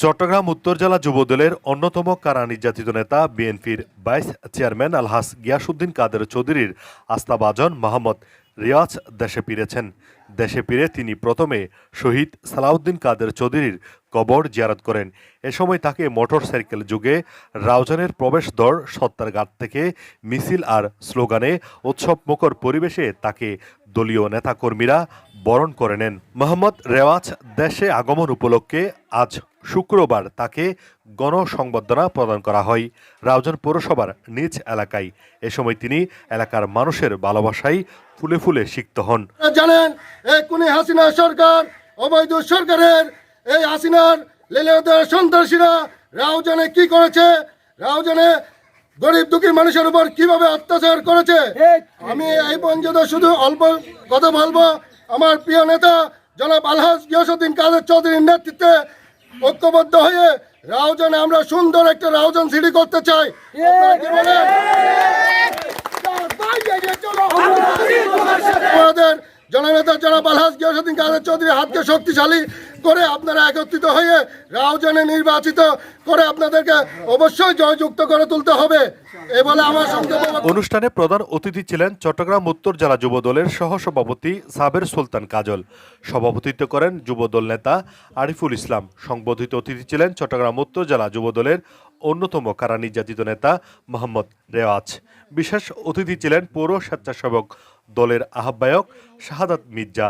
চট্টগ্রাম উত্তর জেলা যুবদলের অন্যতম কারা নির্যাতিত নেতা বিএনপির ভাইস চেয়ারম্যান আলহাস গিয়াসুদ্দিন কাদের চৌধুরীর আস্থাভাজন মোহাম্মদ রিয়াজ দেশে ফিরেছেন। দেশে ফিরে তিনি প্রথমে শহীদ সালাউদ্দিন কাদের চৌধুরীর কবর জিয়ারত করেন। এ সময় তাকে মোটর সাইকেল যুগে রাউজানের প্রবেশদ্বার সত্তারঘাট থেকে মিছিল আর স্লোগানে উৎসবমুখর পরিবেশে তাকে দলীয় নেতাকর্মীরা বরণ করে নেন। মোহাম্মদ রেওয়াজ দেশে আগমন উপলক্ষে আজ শুক্রবার তাকে গণসংবর্ধনা প্রদান করা হয়। রাউজান পৌরসভার নিজ এলাকায়। এ সময় তিনি এলাকার মানুষের ভালোবাসায় ফুলে ফুলে সিক্ত হন। জানেন এই কুনি হাসিনা সরকার, অবৈধ সরকারের এই হাসিনার সন্ত্রাসীরা রাউজানে কি করেছে? রাউজানে গরিব দুঃখী মানুষের উপর কীভাবে অত্যাচার করেছে? আমি এই পর্যন্ত শুধু অল্প কথা বলব। আমার প্রিয় নেতা জনাব আলহাজ গিয়াসুদ্দিন কাদের চৌধুরীর নেতৃত্বে ঐক্যবদ্ধ হয়ে রাউজানে আমরা সুন্দর একটা রাউজান সিটি করতে চাই। আপনারা কি বলেন? আমাদের জননেতা জনাব আলহাজ গিয়াসুদ্দিন কাদের চৌধুরী হাতকে শক্তিশালী করে আপনারা একত্রিত হয়ে রাউজানে নির্বাচিত করে আপনাদেরকে অবশ্যই জয়যুক্ত করে তুলতে হবে। অনুষ্ঠানে প্রধান অতিথি ছিলেন চট্টগ্রাম উত্তর জেলা যুবদলের সহসভাপতি সাবের সুলতান কাজল। সভাপতিত্ব করেন যুবদল নেতা আরিফুল ইসলাম। সংবর্ধিত অতিথি ছিলেন চট্টগ্রাম উত্তর জেলা যুবদলের অন্যতম কারা নির্যাতিত নেতা মোহাম্মদ রেওয়াজ। বিশেষ অতিথি ছিলেন পৌর স্বেচ্ছাসেবক দলের আহ্বায়ক শাহাদাত মির্জা,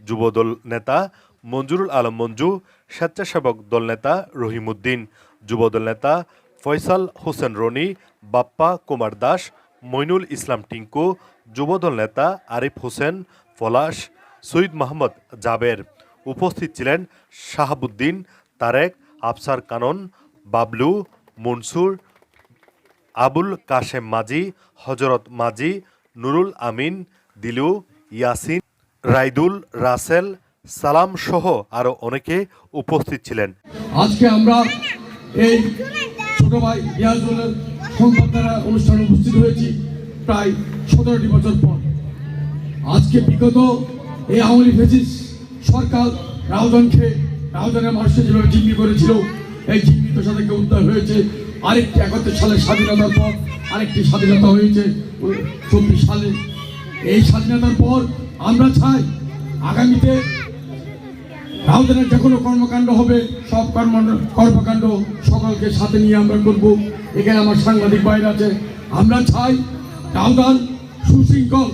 যুবদল নেতা মঞ্জুরুল আলম মঞ্জু, স্বেচ্ছাসেবক দল নেতা রহিমউদ্দিন, যুবদল নেতা ফয়সাল হোসেন রনি, বাপ্পা কুমার দাস, মইনুল ইসলাম টিঙ্কু, যুবদল নেতা আরিফ হোসেন পলাশ সৈয়দ মোহাম্মদ জাবের। উপস্থিত ছিলেন শাহাবুদ্দিন, তারেক, আফসার কানন, বাবলু, মনসুর, আবুল কাশেম মাজি হজরত মাজি নুরুল আমিন দিলু, ইয়াসিন, রাইদুল, রাসেল, সালাম সহ আরও অনেকে উপস্থিত ছিলেন। আজকে আমরা এই ছোট ভাই সংবাদদারা অনুষ্ঠানে উপস্থিত হয়েছি প্রায় সতেরোটি বছর পর। আজকে বিগত এই আওয়ামী ফেসিস সরকার রাউজানকে, রাউজানের মানুষের যেভাবে জিম্মি করেছিল, এই জিম্মি পেশা থেকে উদ্ধার হয়েছে। আরেকটি একাত্তর সালের স্বাধীনতার পর আরেকটি স্বাধীনতা হয়েছে চব্বিশ সালে। এই স্বাধীনতার পর আমরা চাই আগামীতে রাউজানের যে কোনো কর্মকাণ্ড হবে, সব কর্ম কর্মকাণ্ড সকলকে সাথে নিয়ে আমরা করব। এখানে আমার সাংবাদিক বাইরে আছে। আমরা চাই রাউজান সুশৃঙ্খল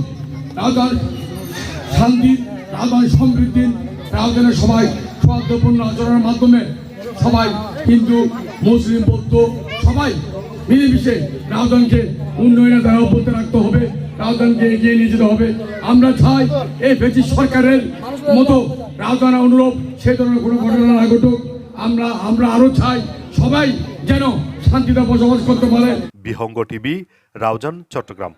রাউজান শান্তি রাউজান সমৃদ্ধি রাউজানের সবাই সৌহার্দ্যপূর্ণ আচরণের মাধ্যমে সবাই হিন্দু, মুসলিম, বৌদ্ধ সবাই মিলেমিশে রাউজানকে উন্নয়নের দ্বারা অব্যাহত রাখতে হবে। রাউজানকে এগিয়ে নিয়ে যেতে হবে। আমরা চাই এই ব্রিটিশ সরকারের মতো রাজধানা অনুরূপ সে ধরনের কোনো ঘটনা না ঘটুক। আমরা আমরা আরও চাই সবাই যেন শান্তিতে বসবাস করতে পারে। বিহঙ্গ টিভি, রাউজান, চট্টগ্রাম।